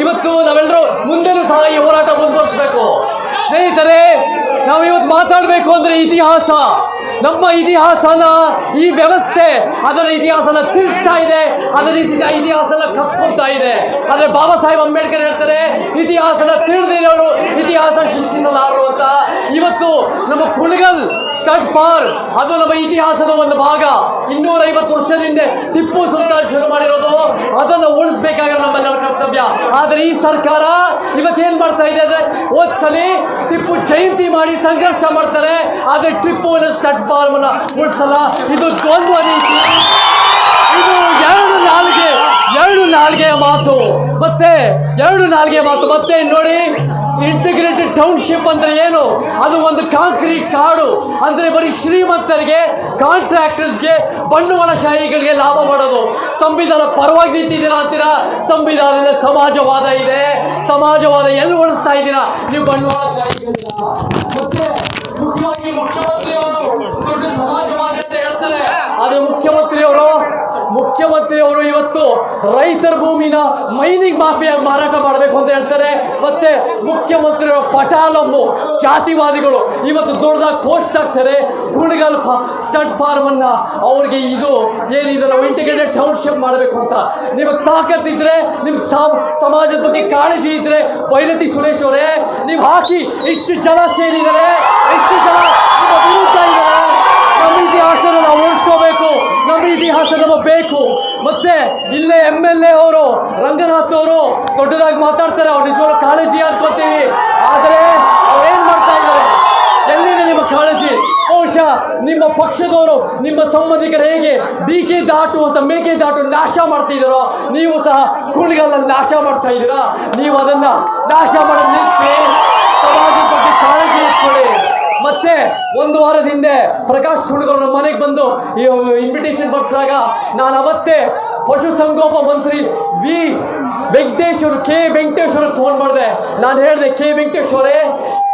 ಇವತ್ತು ನಾವೆಲ್ಲರೂ ಮುಂದೆನೂ ಸಹ ಈ ಹೋರಾಟ ಮುಂದುವರಿಸಬೇಕು. ಸ್ನೇಹಿತರೆ ನಾವು ಇವತ್ತು ಮಾತಾಡಬೇಕು ಅಂದ್ರೆ ಇತಿಹಾಸ. ನಮ್ಮ ಇತಿಹಾಸನ ಈ ವ್ಯವಸ್ಥೆ, ಅದರ ಇತಿಹಾಸನ ತಿಳಿಸ್ತಾ ಇದೆ, ಅದರ ಇತಿ- ಇತಿಹಾಸನ ಕಸ್ಕೊಳ್ತಾ ಇದೆ. ಆದರೆ ಬಾಬಾ ಸಾಹೇಬ್ ಅಂಬೇಡ್ಕರ್ ಹೇಳ್ತಾರೆ, ಇತಿಹಾಸನ ತಿಳಿದಿರೋರು ಇತಿಹಾಸ ಸೃಷ್ಟಿಸಲಾರು ಅಂತ. ಇವತ್ತು ನಮ್ಮ ಕುಣಗಲ್ ಸ್ಟಡ್ ಫಾರ್ ಅದು ನಮ್ಮ ಇತಿಹಾಸದ ಒಂದು ಭಾಗ. ಇನ್ನೂರೈವತ್ತು ವರ್ಷದಿಂದ ಟಿಪ್ಪು ಸುಲ್ತಾನ್ ಶುರು ಮಾಡಿರೋದು. ಅದನ್ನು ಉಳಿಸ್ಬೇಕಾಗಿರೋ ನಮ್ಮೆಲ್ಲರ ಕರ್ತವ್ಯ. ಆದರೆ ಈ ಸರ್ಕಾರ ಇವತ್ತೇನ್ ಮಾಡ್ತಾ ಇದೆ ಅಂದ್ರೆ ಹೋದ್ಸಲಿ ಟಿಪ್ಪು ಜಯಂತಿ ಮಾಡಿ ಸಂಘರ್ಷ ಮಾಡ್ತಾರೆ, ಆದ್ರೆ ಟ್ರಿಪ್ ಸ್ಟಡ್ ಫಾರ್ಮ್ ಅನ್ನ ಉಳಿಸಲ್ಲ. ಇದು ದ್ವಂದ್ವ ನೀತಿ. ಇದು ಎರಡು ನಾಲ್ಗೆ ಎರಡು ನಾಲ್ಗೆ ಮಾತು. ಮತ್ತೆ ಎರಡು ನಾಲ್ಗೆ ಮಾತು. ಮತ್ತೆ ನೋಡಿ ಇಂಟಿಗ್ರೇಟೆಡ್ ಟೌನ್ಶಿಪ್ ಅಂದ್ರೆ ಏನು? ಅದು ಒಂದು ಕಾಂಕ್ರೀಟ್ ಕಾಡು. ಅಂದ್ರೆ ಬರೀ ಶ್ರೀಮಂತರಿಗೆ ಕಾಂಟ್ರಾಕ್ಟರ್ಸ್ಗೆ ಬಂಡವಾಳಶಾಹಿಗಳಿಗೆ ಲಾಭ ಮಾಡೋದು. ಸಂವಿಧಾನ ಪರವಾಗಿ ನಿಂತಿದ್ದೀರಾ ಅಂತೀರಾ? ಸಂವಿಧಾನದ ಸಮಾಜವಾದ ಇದೆ. ಸಮಾಜವಾದ ಎಲ್ಲಿ ಉಳಿಸ್ತಾ ಇದ್ದೀರಾ? ನೀವು ಬಂಡವಾಳಶಾಹಿಗಳಿಗೆ ಮುಖ್ಯವಾಗಿ ಮುಖ್ಯಮಂತ್ರಿಯವರು ಸಮಾಜವಾದಿ ಹೇಳ್ತಾರೆ. ಮುಖ್ಯಮಂತ್ರಿಯವರು ಮುಖ್ಯಮಂತ್ರಿಯವರು ರೈತರ ಭೂಮಿನ ಮೈನಿಂಗ್ ಮಾಫಿಯಾಗಿ ಮಾರಾಟ ಮಾಡಬೇಕು ಅಂತ ಹೇಳ್ತಾರೆ. ಮತ್ತೆ ಮುಖ್ಯಮಂತ್ರಿಗಳ ಪಟಾಲಮ್ಮು ಜಾತಿವಾದಿಗಳು ಇವತ್ತು ದೊಡ್ಡದಾಗಿ ಪೋಸ್ಟ್ ಆಗ್ತಾರೆ ಕುಣಿಗಲ್ ಸ್ಟಡ್ ಫಾರ್ಮ್ ಅನ್ನ ಅವ್ರಿಗೆ ಇದು ಏನಿದೆ ನಾವು ಇಂಟಿಗ್ರೇಟೆಡ್ ಟೌನ್ಶಿಪ್ ಮಾಡಬೇಕು ಅಂತ. ನಿಮಗೆ ತಾಕತ್ತಿದ್ರೆ ನಿಮ್ಮ ಸಮಾಜದ ಬಗ್ಗೆ ಕಾಳಜಿ ಇದ್ರೆ ಬೈರತಿ ಸುರೇಶ್ ಅವರೇ, ನೀವು ಹಾಕಿ ಇಷ್ಟು ಜನ ಸೇರಿದರೆ ಇಷ್ಟು ಜನ ವಿರುದ್ಧ ಇದ್ದಾರೆ. ಇತಿಹಾಸ ನಮಗೆ ಬೇಕು. ಮತ್ತೆ ಇಲ್ಲೇ ಎಂ ಎಲ್ ಎ ಅವರು, ರಂಗನಾಥ್ ಅವರು ದೊಡ್ಡದಾಗಿ ಮಾತಾಡ್ತಾರೆ. ಅವ್ರು ನಿಜವಾಗ ಕಾಳಜಿ ಅನ್ಕೋತೀವಿ. ಆದರೆ ಅವ್ರು ಏನ್ ಮಾಡ್ತಾ ಇದ್ದಾರೆ? ಎಲ್ಲಿದೆ ನಿಮ್ಮ ಕಾಳಜಿ? ಬಹುಶಃ ನಿಮ್ಮ ಪಕ್ಷದವರು, ನಿಮ್ಮ ಸಂಬಂಧಿಕರು ಹೇಗೆ ಡಿಕೆ ದಾಟು ಅಂತ ಮೇಕೆ ದಾಟು ನಾಶ ಮಾಡ್ತಿದ್ದೀರೋ, ನೀವು ಸಹ ಕುಣಿಗಲ್ಲಲ್ಲಿ ನಾಶ ಮಾಡ್ತಾ ಇದ್ದೀರಾ? ನೀವು ಅದನ್ನ ನಾಶ ಮಾಡಿ ನಿಲ್ಲಿಸಿ ಸಮಾಜದ ಬಗ್ಗೆ ಕಾಳಜಿ ಇಟ್ಕೊಳ್ಳಿ. ಮತ್ತೆ ಒಂದು ವಾರದ ಹಿಂದೆ ಪ್ರಕಾಶ್ ಕುಣಿಗಲ್ ನಮ್ಮ ಮನೆಗೆ ಬಂದು ಇನ್ವಿಟೇಷನ್ ಬರ್ಸಿದಾಗ ನಾನು ಅವತ್ತೇ ಪಶುಸಂಗೋಪ ಮಂತ್ರಿ V Venkateshwar K. Venkateshwara phone ಮಾಡಿದೆ. ನಾನು ಹೇಳಿದೆ ಕೆ. ವೆಂಕಟೇಶ್ವರೇ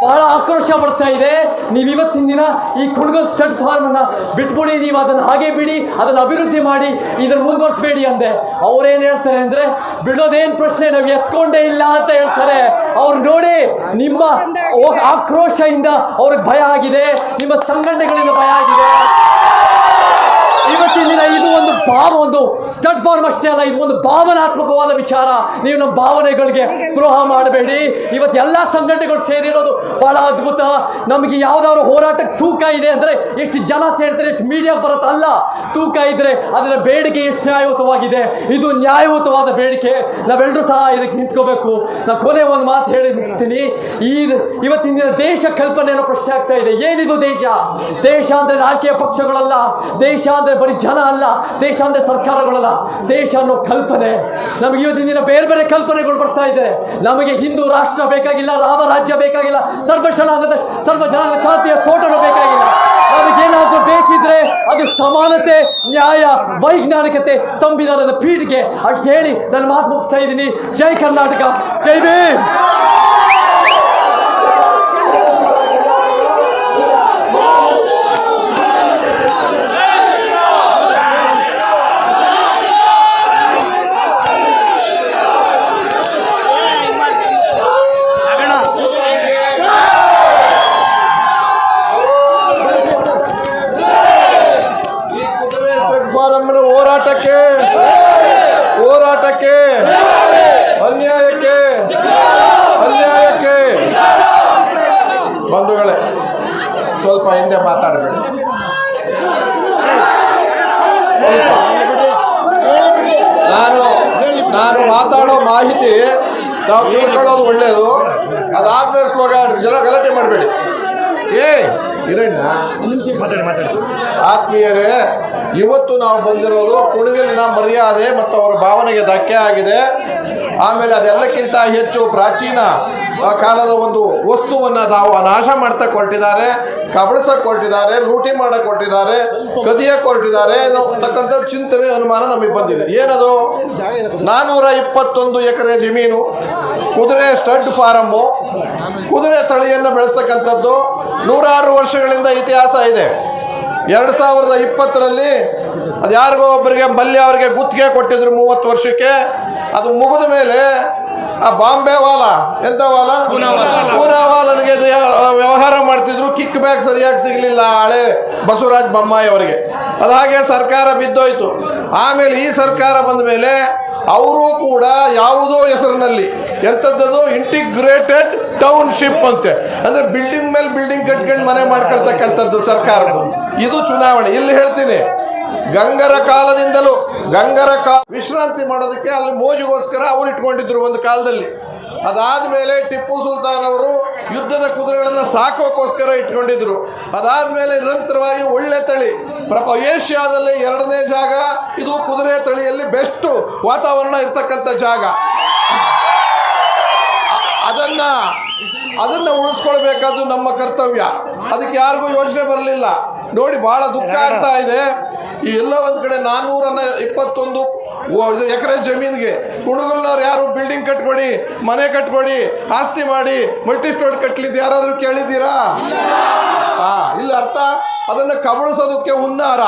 ಬಹಳ ಆಕ್ರೋಶ ಬರ್ತಾ ಇದೆ. ನೀವು ಇವತ್ತಿನ ದಿನ ಈ ಕುಣಗಲ್ ಸ್ಟಡ್ ಫಾರ್ಮನ್ನು ಬಿಟ್ಬಿಡಿ ನೀವು ಅದನ್ನು ಹಾಗೆ ಬಿಡಿ ಅದನ್ನು ಅಭಿವೃದ್ಧಿ ಮಾಡಿ ಇದನ್ನು ಮುಂದುವರಿಸಬೇಡಿ ಅಂದೆ. ಅವ್ರೇನು ಹೇಳ್ತಾರೆ ಅಂದರೆ ಬಿಡೋದೇನು ಪ್ರಶ್ನೆ ನಾವು ಎತ್ಕೊಂಡೇ ಇಲ್ಲ ಅಂತ ಹೇಳ್ತಾರೆ. ಅವ್ರು ನೋಡಿ ನಿಮ್ಮ ಆಕ್ರೋಶದಿಂದ ಅವ್ರಿಗೆ ಭಯ ಆಗಿದೆ ನಿಮ್ಮ ಸಂಘಟನೆಗಳಿಂದ ಭಯ ಆಗಿದೆ ಇವತ್ತಿನ ದಿನ ಇದು ಒಂದು ಭಾವ ಒಂದು ಸ್ಟಡ್ ಫಾರ್ಮ್ ಅಷ್ಟೇ ಅಲ್ಲ, ಇದು ಒಂದು ಭಾವನಾತ್ಮಕವಾದ ವಿಚಾರ. ನೀವು ನಮ್ಮ ಭಾವನೆಗಳಿಗೆ ದ್ರೋಹ ಮಾಡಬೇಡಿ. ಇವತ್ತು ಎಲ್ಲ ಸಂಘಟನೆಗಳು ಸೇರಿರೋದು ಬಹಳ ಅದ್ಭುತ. ನಮಗೆ ಯಾವ್ದಾದ್ರು ಹೋರಾಟಕ್ಕೆ ತೂಕ ಇದೆ ಅಂದರೆ ಎಷ್ಟು ಜನ ಸೇರ್ತಾರೆ, ಎಷ್ಟು ಮೀಡಿಯಾ ಬರುತ್ತೆ? ಅಲ್ಲ, ತೂಕ ಇದ್ರೆ ಅದರ ಬೇಡಿಕೆ ಎಷ್ಟು ನ್ಯಾಯಯುತವಾಗಿದೆ? ಇದು ನ್ಯಾಯಯುತವಾದ ಬೇಡಿಕೆ. ನಾವೆಲ್ಲರೂ ಸಹ ಇದಕ್ಕೆ ನಿಂತ್ಕೋಬೇಕು. ನಾನು ಕೊನೆ ಒಂದು ಮಾತು ಹೇಳಿ ಮುಗಿಸ್ತೀನಿ. ಈ ಇವತ್ತಿನ ದೇಶ ಕಲ್ಪನೆಯನ್ನು ಪ್ರಶ್ನೆ ಆಗ್ತಾ ಇದೆ. ಏನಿದು ದೇಶ? ದೇಶ ಅಂದ್ರೆ ರಾಜಕೀಯ ಪಕ್ಷಗಳಲ್ಲ, ದೇಶ ಅಂದ್ರೆ ಬರೀ ಜನ ಅಲ್ಲ, ದೇಶ ಅಂದ್ರೆ ಸರ್ಕಾರಗಳಲ್ಲ, ದೇಶ ಅನ್ನೋ ಕಲ್ಪನೆ. ನಮಗೆ ಇವತ್ತಿನ ದಿನ ಬೇರೆ ಬೇರೆ ಕಲ್ಪನೆಗಳು ಬರ್ತಾ ಇದೆ. ನಮಗೆ ಹಿಂದೂ ರಾಷ್ಟ್ರ ಬೇಕಾಗಿಲ್ಲ, ರಾಮ ರಾಜ್ಯ ಬೇಕಾಗಿಲ್ಲ ಸರ್ವ ಜನಾಂಗದ ಸರ್ವ ಜನಾಂಗ ಶಾಂತಿಯ ತೋಟನು ಬೇಕಾಗಿಲ್ಲ. ನಮಗೇನಾದರೂ ಬೇಕಿದ್ರೆ ಅದು ಸಮಾನತೆ, ನ್ಯಾಯ, ವೈಜ್ಞಾನಿಕತೆ, ಸಂವಿಧಾನದ ಪೀಠಿಗೆ. ಅಷ್ಟು ಹೇಳಿ, ನನ್ನ ಮಾತು ಮುಗಿಸ್ತಾ ಇದ್ದೀನಿ. ಜೈ ಕರ್ನಾಟಕ, ಜೈ ಭೀಮ್ ಈ ಕುದುರೆ ಸ್ಟಡ್ ಫಾರಮ್ನ ಹೋರಾಟಕ್ಕೆ ಹೋರಾಟಕ್ಕೆ, ಅನ್ಯಾಯಕ್ಕೆ ಅನ್ಯಾಯಕ್ಕೆ. ಬಂಧುಗಳೇ, ಸ್ವಲ್ಪ ಹಿಂದೆ ಮಾತಾಡಬೇಡಿ. ನಾನು ನಾನು ಮಾತಾಡೋ ಮಾಹಿತಿ ತಾವು ತಿಳ್ಕೊಳ್ಳೋದು ಒಳ್ಳೆಯದು ಅದಾದ್ಮೇಲೆ ಸ್ಲೋಗ ಗಲಾಟೆ ಮಾಡಬೇಡಿ. ಏ ಇರಣ್ಣ ಆತ್ಮೀಯರೇ ಇವತ್ತು ನಾವು ಬಂದಿರೋದು ಕುಣಿಗಲಿನ ಮರ್ಯಾದೆ ಮತ್ತು ಅವರ ಭಾವನೆಗೆ ಧಕ್ಕೆ ಆಗಿದೆ. ಆಮೇಲೆ ಅದೆಲ್ಲಕ್ಕಿಂತ ಹೆಚ್ಚು ಪ್ರಾಚೀನ ಕಾಲದ ಒಂದು ವಸ್ತುವನ್ನು ತಾವು ನಾಶ ಮಾಡ್ತಾ ಕೊಟ್ಟಿದ್ದಾರೆ ಕಬಳಿಸಕ್ಕೆ ಕೊಟ್ಟಿದ್ದಾರೆ, ಲೂಟಿ ಮಾಡಕ್ಕೆ ಕೊಟ್ಟಿದ್ದಾರೆ ಕದಿಯಕ್ಕೆ ಕೊಟ್ಟಿದ್ದಾರೆ ತಕ್ಕಂಥ ಚಿಂತನೆ, ಅನುಮಾನ ನಮಗೆ ಬಂದಿದೆ. ಏನದು? ನಾನ್ನೂರ ಇಪ್ಪತ್ತೊಂದು ಎಕರೆ ಜಮೀನು, ಕುದುರೆ ಸ್ಟಡ್ ಫಾರಮ್ಮು, ಕುದುರೆ ತಳಿಯನ್ನು ಬೆಳೆಸ್ತಕ್ಕಂಥದ್ದು ನೂರಾರು ವರ್ಷಗಳಿಂದ ಇತಿಹಾಸ ಇದೆ. ಎರಡು ಸಾವಿರದ ಇಪ್ಪತ್ತರಲ್ಲಿ ಅದು ಯಾರಿಗೋ ಒಬ್ಬರಿಗೆ ಮಲ್ಯ ಅವರಿಗೆ ಗುತ್ತಿಗೆ ಕೊಟ್ಟಿದ್ರು ಮೂವತ್ತು ವರ್ಷಕ್ಕೆ. ಅದು ಮುಗಿದ ಮೇಲೆ ಆ ಬಾಂಬೆ ವಾಲ ಎಂತ ವಾಲ? ಪೂನಾವಾಲನಿಗೆ ವ್ಯವಹಾರ ಮಾಡ್ತಿದ್ರು ಕಿಕ್ ಬ್ಯಾಕ್ ಸರಿಯಾಗಿ ಸಿಗಲಿಲ್ಲ ಹಳೆ ಬಸವರಾಜ್ ಬೊಮ್ಮಾಯಿ ಅವರಿಗೆ. ಅದು ಹಾಗೆ ಸರ್ಕಾರ ಬಿದ್ದೋಯ್ತು. ಆಮೇಲೆ ಈ ಸರ್ಕಾರ ಬಂದ ಮೇಲೆ ಅವರು ಕೂಡ ಯಾವುದೋ ಹೆಸರಿನಲ್ಲಿ ಎಂಥದ್ದು ಇಂಟಿಗ್ರೇಟೆಡ್ ಟೌನ್ಶಿಪ್ ಅಂತೆ. ಅಂದ್ರೆ ಬಿಲ್ಡಿಂಗ್ ಮೇಲೆ ಬಿಲ್ಡಿಂಗ್ ಕಟ್ಕೊಂಡು ಮನೆ ಮಾಡ್ಕೊಳ್ತಕ್ಕಂಥದ್ದು ಸರ್ಕಾರ ಇದು ಚುನಾವಣೆ. ಇಲ್ಲಿ ಹೇಳ್ತೀನಿ ಗಂಗರ ಕಾಲದಿಂದಲೂ, ಗಂಗರ ಕಾಲ ವಿಶ್ರಾಂತಿ ಮಾಡೋದಕ್ಕೆ ಅಲ್ಲಿ ಮೋಜಿಗೋಸ್ಕರ ಅವ್ರು ಇಟ್ಕೊಂಡಿದ್ರು ಒಂದು ಕಾಲದಲ್ಲಿ. ಅದಾದ ಮೇಲೆ ಟಿಪ್ಪು ಸುಲ್ತಾನ್ ಅವರು ಯುದ್ಧದ ಕುದುರೆಗಳನ್ನು ಸಾಕೋಕ್ಕೋಸ್ಕರ ಇಟ್ಕೊಂಡಿದ್ರು. ಅದಾದ ಮೇಲೆ ನಿರಂತರವಾಗಿ ಒಳ್ಳೆ ತಳಿ, ಪ್ರಪ ಏಷ್ಯಾದಲ್ಲಿ ಎರಡನೇ ಜಾಗ, ಇದು ಕುದುರೆ ತಳಿಯಲ್ಲಿ ಬೆಸ್ಟ್ ವಾತಾವರಣ ಇರ್ತಕ್ಕಂಥ ಜಾಗ. ಅದನ್ನ ಅದನ್ನ ಉಳಿಸ್ಕೊಳ್ಬೇಕಾದ್ದು ನಮ್ಮ ಕರ್ತವ್ಯ. ಅದಕ್ಕೆ ಯಾರಿಗೂ ಯೋಚನೆ ಬರಲಿಲ್ಲ. ನೋಡಿ ಬಹಳ ದುಃಖ ಆಗ್ತಾ ಇದೆ. ಈ ಎಲ್ಲ ಒಂದು ಕಡೆ ನಾನ್ನೂರ ಇಪ್ಪತ್ತೊಂದು ಎಕರೆ ಜಮೀನಿಗೆ. ಕುಣಗಲ್ನವ್ರು ಯಾರು ಬಿಲ್ಡಿಂಗ್ ಕಟ್ಕೊಡಿ ಮನೆ ಕಟ್ಕೊಡಿ ಆಸ್ತಿ ಮಾಡಿ ಮಲ್ಟಿ ಸ್ಟೋರ್ ಕಟ್ಲಿದ್ದು ಯಾರಾದ್ರೂ ಕೇಳಿದ್ದೀರಾ? ಹಾ ಇಲ್ಲ ಅರ್ಥ? ಅದನ್ನು ಕಬಳಿಸೋದಕ್ಕೆ ಹುನ್ನಾರ.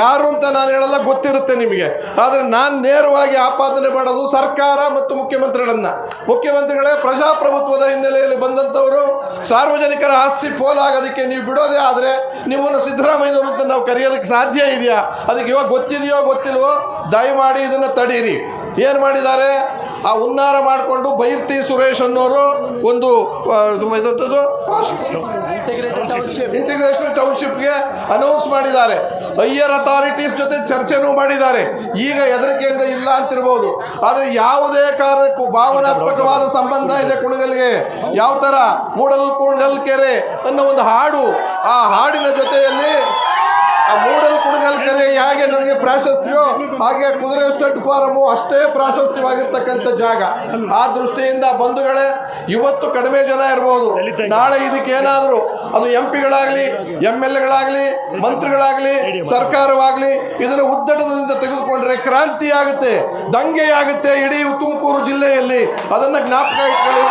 ಯಾರು ಅಂತ ನಾನು ಹೇಳಲ್ಲ, ಗೊತ್ತಿರುತ್ತೆ ನಿಮಗೆ. ಆದರೆ ನಾನು ನೇರವಾಗಿ ಆಪಾದನೆ ಮಾಡೋದು ಸರ್ಕಾರ ಮತ್ತು ಮುಖ್ಯಮಂತ್ರಿಗಳನ್ನ. ಮುಖ್ಯಮಂತ್ರಿಗಳೇ ಪ್ರಜಾಪ್ರಭುತ್ವದ ಹಿನ್ನೆಲೆಯಲ್ಲಿ ಬಂದಂಥವರು, ಸಾರ್ವಜನಿಕರ ಆಸ್ತಿ ಪೋಲಾಗೋದಕ್ಕೆ ನೀವು ಬಿಡೋದೇ ಆದರೆ ನಿಮ್ಮನ್ನು ಸಿದ್ದರಾಮಯ್ಯನವರು ಅಂತ ನಾವು ಕರೆಯೋದಕ್ಕೆ ಸಾಧ್ಯ ಇದೆಯಾ? ಅದಕ್ಕೆ ಇವಾಗ ಗೊತ್ತಿದೆಯೋ ಗೊತ್ತಿಲ್ವೋ, ದಯಮಾಡಿ ಇದನ್ನು ತಡೀರಿ. ಏನು ಮಾಡಿದ್ದಾರೆ? ಆ ಉನ್ನಾರ ಮಾಡಿಕೊಂಡು ಬೈರ್ತಿ ಸುರೇಶ್ ಅನ್ನೋರು ಒಂದು ಇದು ಇಂಟಿಗ್ರೇಷನ್ ಟೌನ್ಶಿಪ್ಗೆ ಅನೌನ್ಸ್ ಮಾಡಿದ್ದಾರೆ. ಹೈಯರ್ ಅಥಾರಿಟೀಸ್ ಜೊತೆ ಚರ್ಚೆನೂ ಮಾಡಿದ್ದಾರೆ. ಈಗ ಹೆದರಿಕೆಯಿಂದ ಇಲ್ಲ ಅಂತಿರ್ಬೋದು. ಆದರೆ ಯಾವುದೇ ಕಾರಣಕ್ಕೂ ಭಾವನಾತ್ಮಕವಾದ ಸಂಬಂಧ ಇದೆ ಕುಣಗಲ್ಗೆ ಯಾವ ಥರ ಮೂಡಲ್ ಕುಣಗಲ್ ಕೆರೆ ಅನ್ನೋ ಒಂದು ಹಾಡು ಆ ಹಾಡಿನ ಜೊತೆಯಲ್ಲಿ ಕೆರೆ ಹೇಗೆ ನನಗೆ ಪ್ರಾಶಸ್ತ್ಯವೋ ಹಾಗೆ ಕುದುರೆ ಸ್ಟಡ್ ಫಾರಮು ಅಷ್ಟೇ ಪ್ರಾಶಸ್ತ್ಯವಾಗಿರ್ತಕ್ಕಂಥ ಜಾಗ. ಆ ದೃಷ್ಟಿಯಿಂದ ಬಂಧುಗಳೇ, ಇವತ್ತು ಕಡಿಮೆ ಜನ ಇರ್ಬೋದು. ನಾಳೆ ಇದಕ್ಕೆ ಏನಾದರೂ ಅದು ಎಂ ಪಿಗಳಾಗಲಿ ಎಂ ಎಲ್ ಎಗಳಾಗಲಿ ಮಂತ್ರಿಗಳಾಗಲಿ, ಸರ್ಕಾರವಾಗಲಿ, ಇದನ್ನು ಉದ್ದಟದಿಂದ ತೆಗೆದುಕೊಂಡ್ರೆ ಕ್ರಾಂತಿ ಆಗುತ್ತೆ, ದಂಗೆ ಆಗುತ್ತೆ ಇಡೀ ತುಮಕೂರು ಜಿಲ್ಲೆಯಲ್ಲಿ. ಅದನ್ನು ಜ್ಞಾಪಕ ಇಟ್ಕೊಳ್ಳಿ.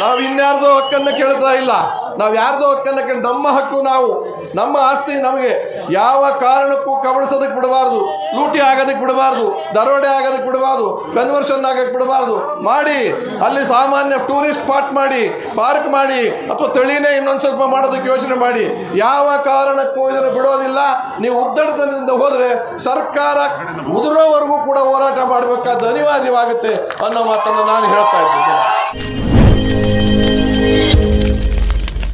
ನಾವು ಇನ್ಯಾರ್ದೋ ಹಕ್ಕನ್ನು ಕೇಳ್ತಾ ಇಲ್ಲ. ನಾವು ಯಾರ್ದೋ ಹಕ್ಕನ್ನು ಕೇಳಿ ನಮ್ಮ ಹಕ್ಕು ನಾವು. ನಮ್ಮ ಆಸ್ತಿ ನಮಗೆ. ಯಾವ ಕಾರಣಕ್ಕೂ ಕಬಳಿಸೋದಕ್ಕೆ ಬಿಡಬಾರ್ದು. ಲೂಟಿ ಆಗೋದಕ್ಕೆ ಬಿಡಬಾರ್ದು. ದರೋಡೆ ಆಗೋದಕ್ಕೆ ಬಿಡಬಾರ್ದು. ಕನ್ವರ್ಷನ್ ಆಗೋಕ್ಕೆ ಬಿಡಬಾರ್ದು. ಮಾಡಿ. ಅಲ್ಲಿ ಸಾಮಾನ್ಯ ಟೂರಿಸ್ಟ್ ಸ್ಪಾಟ್ ಮಾಡಿ. ಪಾರ್ಕ್ ಮಾಡಿ. ಅಥವಾ ತಳಿನೇ ಇನ್ನೊಂದು ಸ್ವಲ್ಪ ಮಾಡೋದಕ್ಕೆ ಯೋಚನೆ ಮಾಡಿ. ಯಾವ ಕಾರಣಕ್ಕೂ ಇದನ್ನು ಬಿಡೋದಿಲ್ಲ. ನೀವು ಉದ್ದಡತನದಿಂದ ಹೋದರೆ ಸರ್ಕಾರ ಉದುರೋವರೆಗೂ ಕೂಡ ಹೋರಾಟ ಮಾಡಬೇಕಾದ ಅನಿವಾರ್ಯವಾಗುತ್ತೆ ಅನ್ನೋ ಮಾತನ್ನು ನಾನು ಹೇಳ್ತಾ ಇದ್ದೀನಿ.